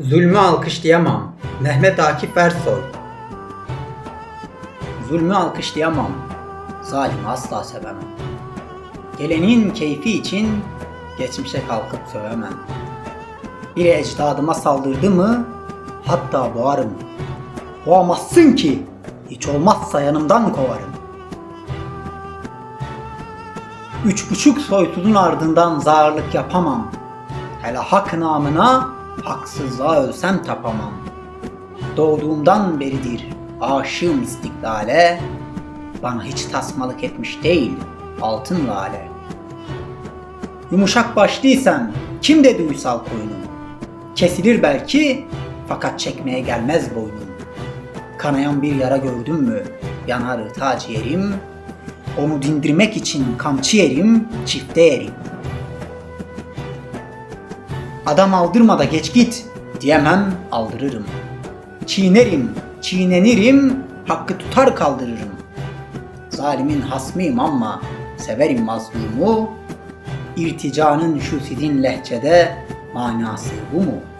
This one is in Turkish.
Zulmü alkışlayamam. Mehmet Akif Ersoy. Zulmü alkışlayamam. Zalimi asla sevemem. Gelenin keyfi için geçmişe kalkıp sövemem. Biri ecdadıma saldırdı mı hatta boğarım. Boğamazsın ki hiç olmazsa yanımdan kovarım. Üç buçuk soysuzun ardından zağırlık yapamam. Hele hak namına haksızlığa ölsem tapamam. Doğduğumdan beridir aşığım istiklale, bana hiç tasmalık etmiş değil altın lale. Yumuşak başlıysam kim dedi uysal koynum? Kesilir belki fakat çekmeye gelmez boynum. Kanayan bir yara gördün mü yanar ta ciğerim, onu dindirmek için kamçı yerim, çifte yerim. Adam aldırma da geç git diyemem aldırırım. Çiğnerim, çiğnenirim, hakkı tutar kaldırırım. Zalimin hasmıyım ama severim mazlumu. İrticanın şu sidin lehçede manası bu mu?''